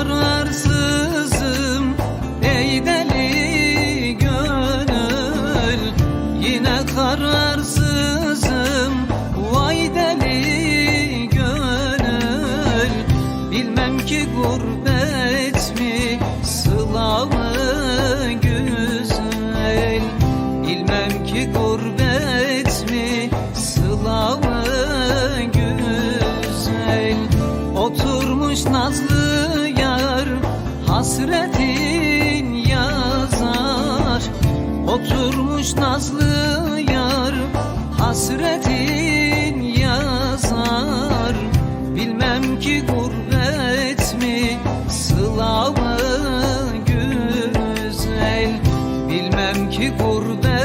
ararsın hasretin yazar Oturmuş nazlı yar. Hasretin yazar Bilmem ki gurbet mi? Sıla mı güzel Bilmem ki gurbet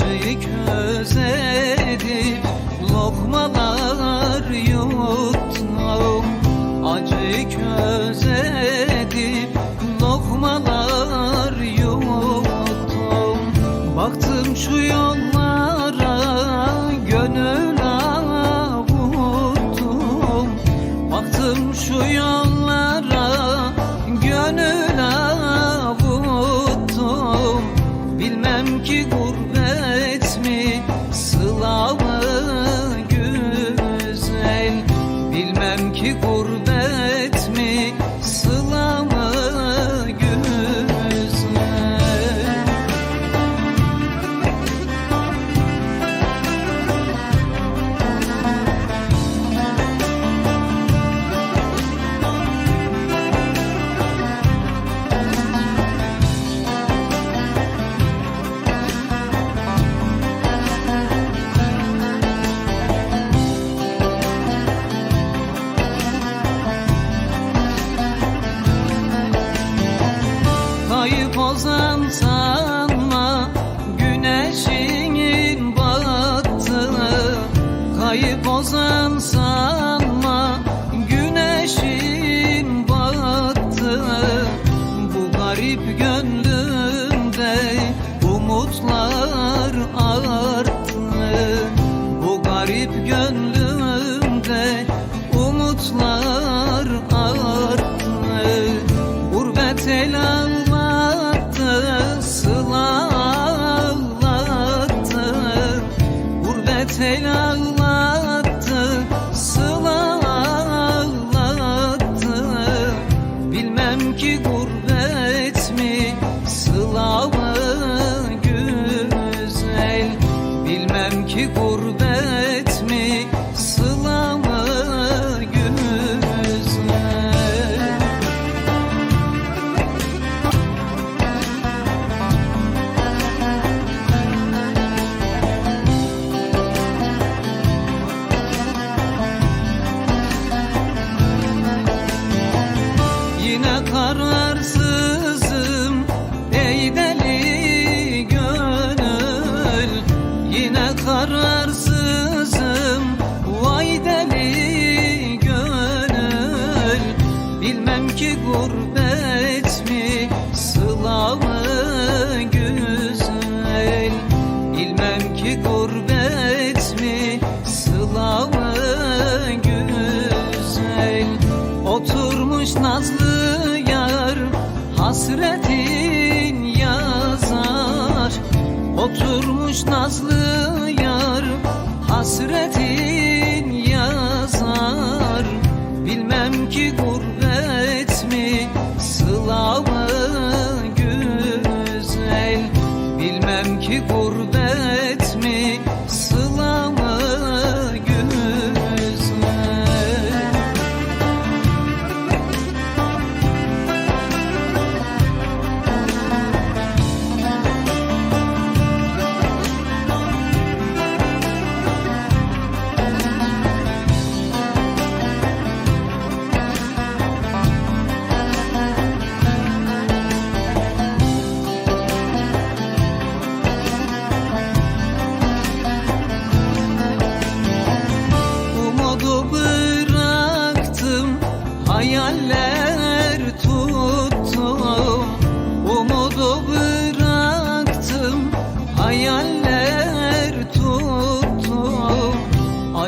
Acıyı köz edip Lokmalar yuttum Acıyı köz edip Lokmalar yuttum Baktım şu yollara and time. Gurbet gurbet mi? Sıla mı güzel? Bilmem ki gurbet mi? Sıla mı güzel? Oturmuş nazlı yar hasretin yazar. Oturmuş nazlı yar hasretin yazar. Bilmem ki gurbet ki gurbet mi sıla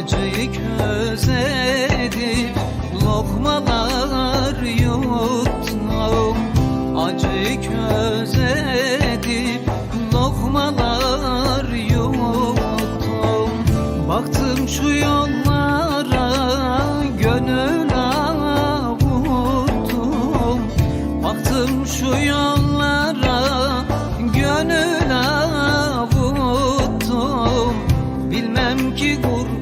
Acıyı közledip Lokmalar yuttum. Acıyı közledip Lokmalar yuttum. Baktım şu yollara Gönül avuttum. Baktım şu yollara Gönül avuttum. Bilmem ki gurbet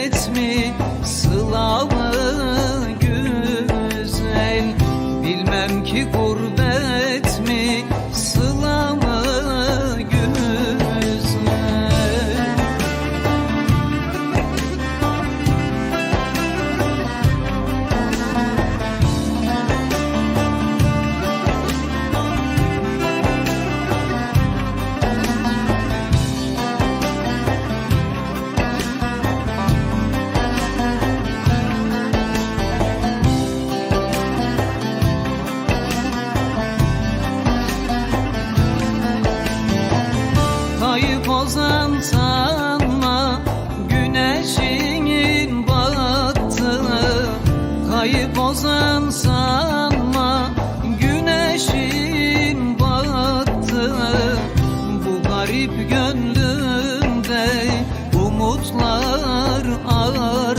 kalır artık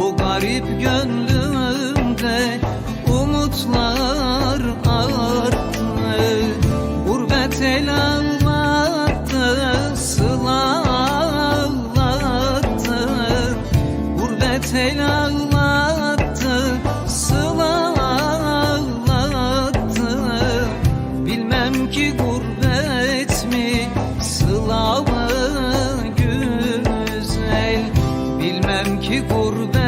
Bu garip gönlümde umutlar artık Gurbet el anlattı, sıla ağlattı. Gurbet el ağlattı ki gurbet